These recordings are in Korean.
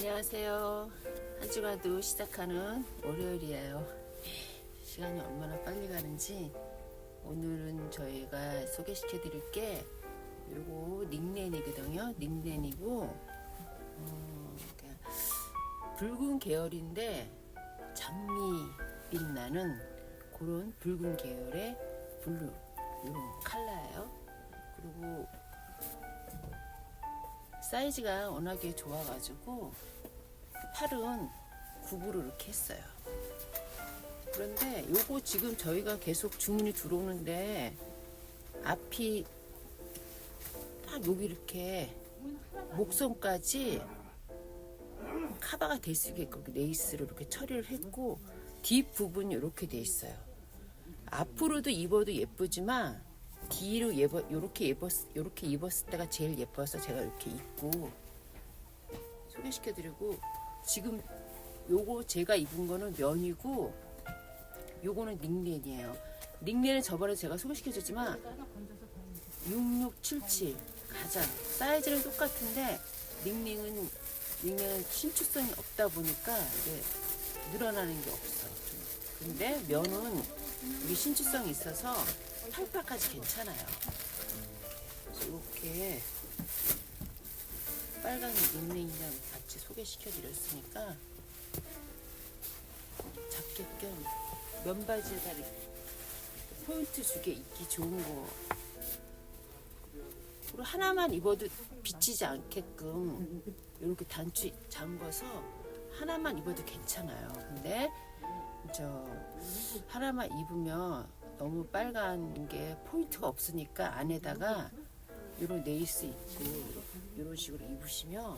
안녕하세요. 한 주간도 시작하는 월요일이에요. 시간이 얼마나 빨리 가는지 오늘은 저희가 소개시켜 드릴 게 요거 닉넨이거든요. 닉넨이고 어, 붉은 계열인데 장미 빛 나는 그런 붉은 계열의 블루 이런 컬러예요. 사이즈가 워낙에 좋아가지고 팔은 굽으로 이렇게 했어요. 그런데 요거 지금 저희가 계속 주문이 들어오는데 앞이 딱 여기 이렇게 목선까지 카바가 될 수 있게끔 레이스로 이렇게 처리를 했고 뒷 부분이 이렇게 돼 있어요. 앞으로도 입어도 예쁘지만 뒤로 예뻐 요렇게 입었 요렇게 입었을 때가 제일 예뻐서 제가 이렇게 입고 소개시켜 드리고 지금 요거 제가 입은 거는 면이고 요거는 닉넨이에요. 닉넨은 저번에 제가 소개시켜 줬지만 6677 가장 사이즈는 똑같은데 닉넨은 닉넨은 신축성이 없다 보니까 이게 늘어나는 게 없어. 좀. 근데 면은 이게 신축성이 있어서 팔파까지 괜찮아요. 이렇게 빨간 닉네임이랑 같이 소개시켜 드렸으니까 자켓 겸 면바지에다 포인트 주게 입기 좋은 거 그리고 하나만 입어도 비치지 않게끔 이렇게 단추 잠궈서 하나만 입어도 괜찮아요. 근데 저 하나만 입으면 너무 빨간 게 포인트가 없으니까 안에다가 이런 네이스 있고 이런 식으로 입으시면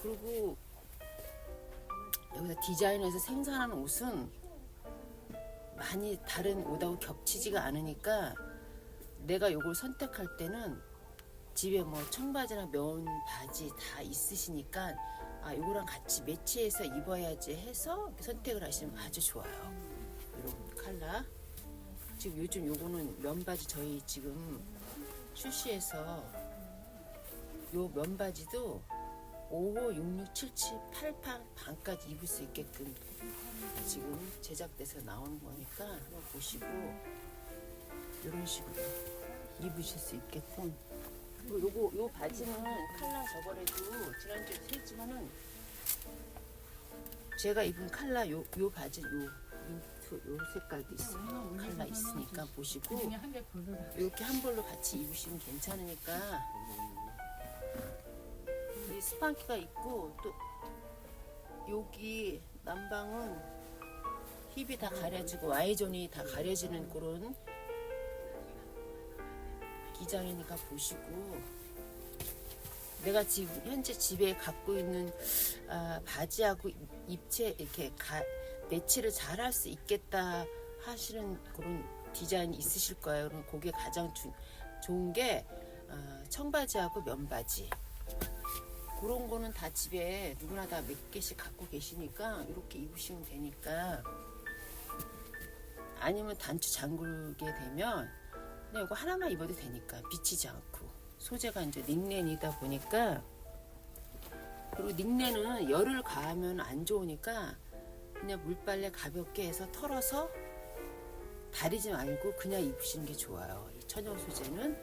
그리고 여기서 디자인해서 생산하는 옷은 많이 다른 옷하고 겹치지가 않으니까 내가 이걸 선택할 때는 집에 뭐 청바지나 면 바지 다 있으시니까 아 이거랑 같이 매치해서 입어야지 해서 선택을 하시면 아주 좋아요. 이런 컬러. 지금 요즘 요거는 면바지 저희 지금 출시해서 요 면바지도 55, 66, 77, 88 반까지 입을 수 있게끔 지금 제작돼서 나오는 거니까 한번 보시고 이런 식으로 입으실 수 있게끔. 그리고 요거 요 바지는 컬러 저번에도 지난주에 했지만은 제가 입은 컬러 요, 요 바지 요민 트요 색깔도 있어요. 컬러 있으니까 보시고 이렇게 한 벌로 같이 입으시면 괜찮으니까. 이 스판키가 있고 또 여기 남방은 힙이 다 가려지고 Y존이 다 가려지는 그런 기장이니까 보시고. 내가 지금 현재 집에 갖고 있는 아, 바지하고 입체 이렇게 가, 매치를 잘 할 수 있겠다 하시는 그런 디자인이 있으실 거예요. 그럼 그게 가장 주, 좋은 게 아, 청바지하고 면바지. 그런 거는 다 집에 누구나 다 몇 개씩 갖고 계시니까 이렇게 입으시면 되니까. 아니면 단추 잠글게 되면 그냥 이거 하나만 입어도 되니까. 비치지 않고. 소재가 이제 닉넨이다 보니까. 그리고 닉넨은 열을 가하면 안 좋으니까 그냥 물빨래 가볍게 해서 털어서 다리지 말고 그냥 입으시는 게 좋아요. 이 천연 소재는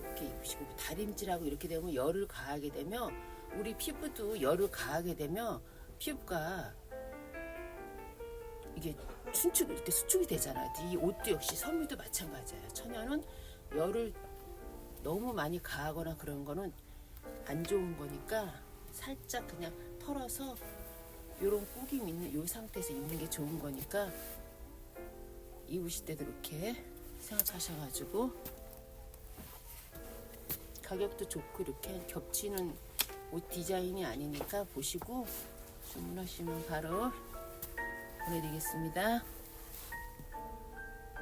이렇게 입으시고 다림질하고 이렇게 되면 열을 가하게 되면 우리 피부도 열을 가하게 되면 피부가 이게 춘축 이렇게 수축이 되잖아. 이 옷도 역시 섬유도 마찬가지예요. 천연은 열을 너무 많이 가하거나 그런 거는 안 좋은 거니까 살짝 그냥 털어서 요런 꾸김 있는 요 상태에서 입는 게 좋은 거니까 입으실 때도 이렇게 생각하셔가지고 가격도 좋고 이렇게 겹치는 옷 디자인이 아니니까 보시고 주문하시면 바로 보내드리겠습니다.